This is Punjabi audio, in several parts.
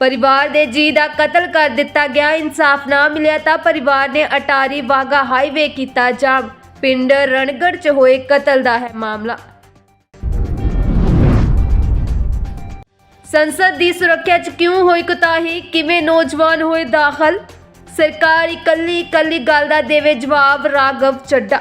ਪਰਿਵਾਰ ਦੇ ਜੀ ਦਾ ਕਤਲ ਕਰ ਦਿੱਤਾ ਗਿਆ, ਇਨਸਾਫ ਨਾ ਮਿਲਿਆ ਤਾਂ ਪਰਿਵਾਰ ਨੇ ਅਟਾਰੀ ਵਾਗਾ ਹਾਈਵੇ ਕੀਤਾ ਜਾਮ। ਪਿੰਡ ਰਣਗੜ 'ਚ ਹੋਏ ਕਤਲ ਦਾ ਹੈ ਮਾਮਲਾ। ਸੰਸਦ ਦੀ ਸੁਰੱਖਿਆ 'ਚ ਕਿਉਂ ਹੋਈ ਕੁਤਾਹੀ? ਕਿਵੇਂ ਨੌਜਵਾਨ ਹੋਏ ਦਾਖਲ? ਸਰਕਾਰ ਇਕੱਲੀ ਇਕੱਲੀ ਗੱਲ ਦਾ ਦੇਵੇ ਜਵਾਬ, ਰਾਘਵ ਚੱਡਾ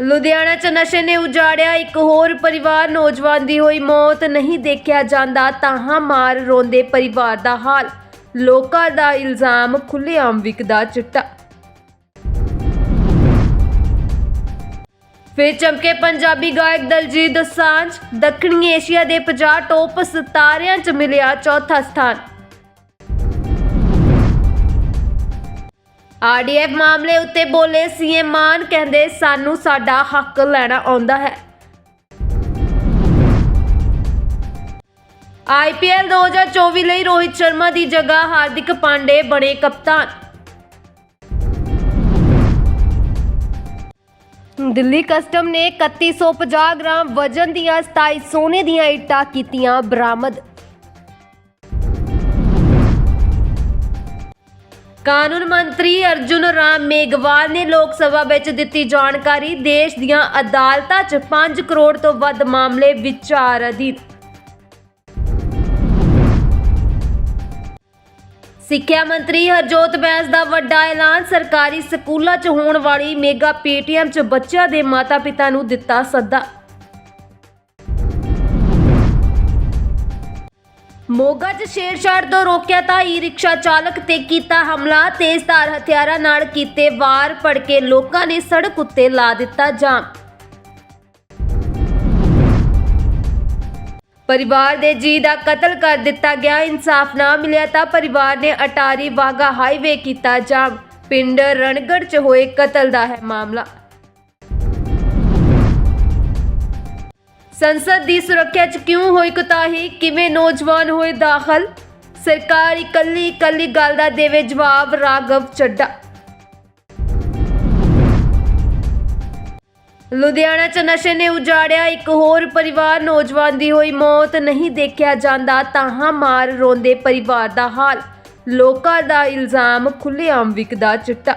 ਲੁਧਿਆਣਾ 'ਚ ਨਸ਼ੇ ਨੇ ਉਜਾੜਿਆ ਇੱਕ ਹੋਰ ਪਰਿਵਾਰ। ਨੌਜਵਾਨ ਦੀ ਹੋਈ ਮੌਤ ਨਹੀਂ ਦੇਖਿਆ ਜਾਂਦਾ ਤਾਹਾਂ ਮਾਰ ਰੋਂਦੇ ਪਰਿਵਾਰ ਦਾ ਹਾਲ। ਲੋਕਾਂ ਦਾ ਇਲਜ਼ਾਮ ਖੁੱਲ੍ਹੇਆਮ ਵਿਕਦਾ ਚਿੱਟਾ। ਫਿਰ ਚਮਕੇ ਪੰਜਾਬੀ ਗਾਇਕ ਦਲਜੀਤ ਦੋਸਾਂਝ। ਦੱਖਣੀ ਏਸ਼ੀਆ ਦੇ 50 ਟੌਪ ਸਿਤਾਰਿਆਂ 'ਚ ਮਿਲਿਆ ਚੌਥਾ ਸਥਾਨ। ਆਰਡੀਐਫ ਮਾਮਲੇ ਉੱਤੇ ਬੋਲੇ ਸੀਐਮ ਮਾਨ ਕਹਿੰਦੇ ਸਾਨੂੰ ਸਾਡਾ ਹੱਕ ਲੈਣਾ ਆਉਂਦਾ ਹੈ। ਆਈਪੀਐਲ 2024 ਲਈ ਰੋਹਿਤ ਸ਼ਰਮਾ ਦੀ ਜਗ੍ਹਾ ਹਾਰਦਿਕ ਪਾਂਡੇ ਬਣੇ ਕਪਤਾਨ। ਦਿੱਲੀ ਕਸਟਮ ਨੇ 3150 ਗ੍ਰਾਮ ਵਜ਼ਨ ਦੀਆਂ 27 ਸੋਨੇ ਦੀਆਂ ਇੱਟਾਂ ਕੀਤੀਆਂ ਬਰਾਮਦ। ਕਾਨੂੰਨ ਮੰਤਰੀ ਅਰਜੁਨ ਰਾਮ ਮੇਘਵਾਲ ਨੇ ਲੋਕ ਸਭਾ ਵਿੱਚ ਦਿੱਤੀ ਜਾਣਕਾਰੀ, ਦੇਸ਼ ਦੀਆਂ ਅਦਾਲਤਾਂ 'ਚ 5 ਕਰੋੜ ਤੋਂ ਵੱਧ ਮਾਮਲੇ ਵਿਚਾਰ ਅਧੀਨ ਸਿੱਖਿਆ ਮੰਤਰੀ ਹਰਜੋਤ ਬੈਂਸ ਦਾ ਵੱਡਾ ਐਲਾਨ, ਸਰਕਾਰੀ ਸਕੂਲਾਂ 'ਚ ਹੋਣ ਵਾਲੀ ਮੇਗਾ ਪੀਟੀਐਮ 'ਚ ਬੱਚਿਆਂ ਦੇ ਮਾਤਾ-ਪਿਤਾ ਨੂੰ ਦਿੱਤਾ ਸੱਦਾ। ਮੋਗਾ 'ਚ ਛੇੜਛਾੜ ਤੋਂ ਰੋਕਿਆ ਤਾਂ ਈ ਰਿਕਸ਼ਾ ਚਾਲਕ ਤੇ ਕੀਤਾ ਹਮਲਾ। ਤੇਜ਼ਧਾਰ ਹਥਿਆਰਾਂ ਨਾਲ ਕੀਤੇ ਵਾਰ ਪੜ ਲੋਕਾਂ ਨੇ ਸੜਕ ਉੱਤੇ ਲਾ ਦਿੱਤਾ ਜਾਮ। ਪਰਿਵਾਰ ਦੇ ਜੀ ਦਾ ਕਤਲ ਕਰ ਦਿੱਤਾ ਗਿਆ। ਇਨਸਾਫ ਨਾ ਮਿਲਿਆ ਤਾਂ ਪਰਿਵਾਰ ਨੇ ਅਟਾਰੀ ਵਾਗਾ ਹਾਈਵੇ ਕੀਤਾ ਜਾਮ। ਪਿੰਡ ਰਣਗੜ 'ਚ ਹੋਏ ਕਤਲ ਦਾ ਹੈ ਮਾਮਲਾ। ਸੰਸਦ ਦੀ ਸੁਰੱਖਿਆ 'ਚ ਕਿਉਂ ਹੋਈ ਕੁਤਾਹੀ? ਕਿਵੇਂ ਨੌਜਵਾਨ ਹੋਏ ਦਾਖਲ? ਸਰਕਾਰ ਇਕੱਲੀ ਇਕੱਲੀ ਗੱਲ ਦਾ ਦੇਵੇ ਜਵਾਬ, ਰਾਘਵ ਚੱਡਾ। ਲੁਧਿਆਣਾ 'ਚ ਨਸ਼ੇ ਨੇ ਉਜਾੜਿਆ ਇੱਕ ਹੋਰ ਪਰਿਵਾਰ। ਨੌਜਵਾਨ ਦੀ ਹੋਈ ਮੌਤ ਨਹੀਂ ਦੇਖਿਆ ਜਾਂਦਾ ਤਾਂ ਮਾਰ ਰੋਂਦੇ ਪਰਿਵਾਰ ਦਾ ਹਾਲ। ਲੋਕਾਂ ਦਾ ਇਲਜ਼ਾਮ ਖੁੱਲ੍ਹੇਆਮ ਵਿਕਦਾ ਚਿੱਟਾ।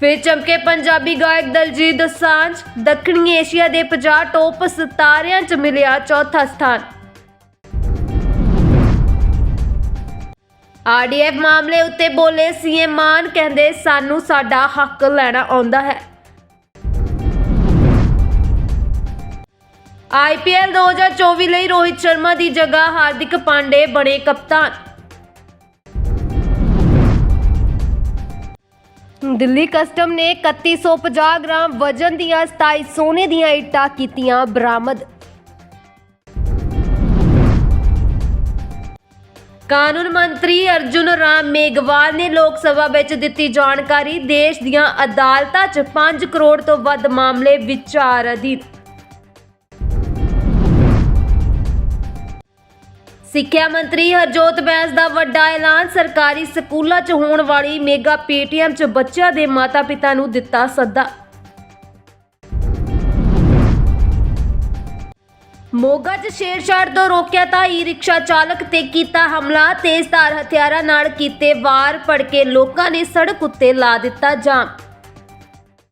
ਫਿਰ ਚਮਕੇ ਪੰਜਾਬੀ ਗਾਇਕ ਦਲਜੀਤ ਦੋਸਾਂਝ, ਦੱਖਣੀ ਏਸ਼ੀਆ ਦੇ 50 ਟੌਪ ਸਿਤਾਰਿਆਂ 'ਚ ਮਿਲਿਆ ਚੌਥਾ ਸਥਾਨ। ਆਰਡੀਐਫ ਮਾਮਲੇ ਉੱਤੇ ਬੋਲੇ ਸੀਐਮ ਮਾਨ, ਕਹਿੰਦੇ ਸਾਨੂੰ ਸਾਡਾ ਹੱਕ ਲੈਣਾ ਆਉਂਦਾ ਹੈ। ਆਈਪੀਐਲ 2024 ਲਈ ਰੋਹਿਤ ਸ਼ਰਮਾ ਦੀ ਜਗ੍ਹਾ, ਹਾਰਦਿਕ ਪਾਂਡੇ ਬਣੇ ਕਪਤਾਨ। ਦਿੱਲੀ ਕਸਟਮ ਨੇ 3150 ਗ੍ਰਾਮ ਵਜ਼ਨ ਦੀਆਂ 27 ਸੋਨੇ ਦੀਆਂ ਇੱਟਾਂ ਕੀਤੀਆਂ ਬਰਾਮਦ। ਕਾਨੂੰਨ ਮੰਤਰੀ ਅਰਜੁਨ ਰਾਮ ਮੇਘਵਾਲ ਨੇ ਲੋਕ ਸਭਾ ਵਿੱਚ ਦਿੱਤੀ ਜਾਣਕਾਰੀ, ਦੇਸ਼ ਦੀਆਂ ਅਦਾਲਤਾਂ 'ਚ 5 ਕਰੋੜ ਤੋਂ ਵੱਧ ਮਾਮਲੇ ਵਿਚਾਰ ਅਧੀਨ ਸਿੱਖਿਆ ਮੰਤਰੀ ਹਰਜੋਤ ਬੈਂਸ ਦਾ ਵੱਡਾ ਐਲਾਨ ਸਰਕਾਰੀ ਸਕੂਲਾਂ 'ਚ ਹੋਣ ਵਾਲੀ ਮੇਗਾ ਪੀਟੀਐਮ 'ਚ ਬੱਚਿਆਂ ਦੇ ਮਾਤਾ-ਪਿਤਾ ਨੂੰ ਦਿੱਤਾ ਸੱਦਾ। ਮੋਗਾ 'ਚ ਛੇੜਛਾੜ ਤੋਂ ਰੋਕਿਆ ਤਾਂ ਈ ਰਿਕਸ਼ਾ ਚਾਲਕ ਤੇ ਕੀਤਾ ਹਮਲਾ, ਤੇਜ਼ਧਾਰ ਹਥਿਆਰਾਂ ਨਾਲ ਕੀਤੇ ਵਾਰ ਪੜ ਕੇ ਲੋਕਾਂ ਨੇ ਸੜਕ ਉੱਤੇ ਲਾ ਦਿੱਤਾ ਜਾਮ।